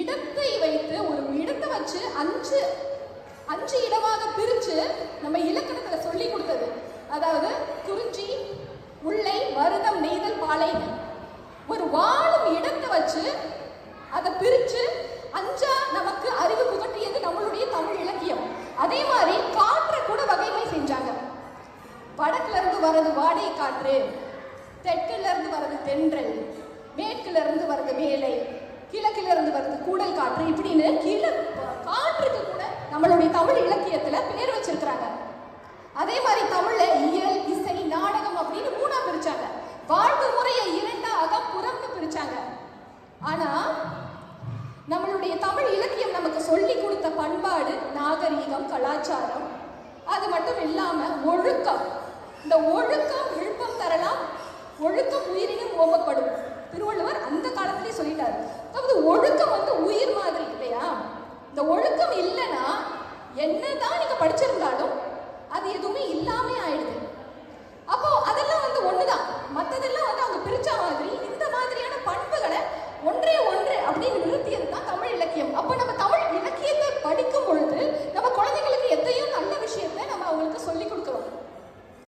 இடத்தை வைத்து ஒரு இடத்தை வச்சு அஞ்சு அஞ்சு இடமாக பிரிச்சு நம்ம இலக்கணத்துல சொல்லி கொடுத்தது. அதாவது குறிஞ்சி முல்லை மருதம் நெய்தல் பாலை. ஒரு வாழும் இடத்தை வச்சு அதை பிரிச்சு அஞ்சா நமக்கு அறிவு புகட்டியது நம்மளுடைய தமிழ் இலக்கியம். அதே மாதிரி காற்றை கூட வகைமை செஞ்சாங்க. வடக்குல இருந்து வர்றது வாடை காற்று தெற்குல இருந்து வர்றது தென்றல் மேற்குல இருந்து வர்றது வேலை கிழக்குல இருந்து வர்றது கூடல் காற்று இப்படின்னு கீழ காற்றுக்கு கூட நம்மளுடைய தமிழ் இலக்கியத்துல பேர் வச்சிருக்கிறாங்க. அதே மாதிரி தமிழ்ல இயல் இசை நாடகம் அப்படின்னு மூணா பிரிச்சாங்க. வாழ்வு முறையை இரண்டா அகம் புறம்னு பிரிச்சாங்க. ஆனா நம்மளுடைய தமிழ் இலக்கியம் நமக்கு சொல்லி கொடுத்த பண்பாடு நாகரீகம் கலாச்சாரம் அது மட்டும் இல்லாம ஒழுக்கம். இந்த ஒழுக்கம் சொல்லியிருக்காரு அதாவது ஒழுக்கம் வந்து உயிர் மாதிரி இல்லையா? இந்த ஒழுக்கம் இல்லைன்னா என்னதான் நீங்க படிச்சிருந்தாலும் அது எதுவுமே இல்லாமே ஆயிடுது. அப்போ அதெல்லாம் வந்து ஒண்ணுதான். மற்றதெல்லாம் வந்து அவங்க பிரிச்ச மாதிரி இந்த மாதிரியான பண்புகளை ஒன்றே ஒன்று அப்படின்னு நிறுத்தியது தான் தமிழ் இலக்கியம். அப்போ நம்ம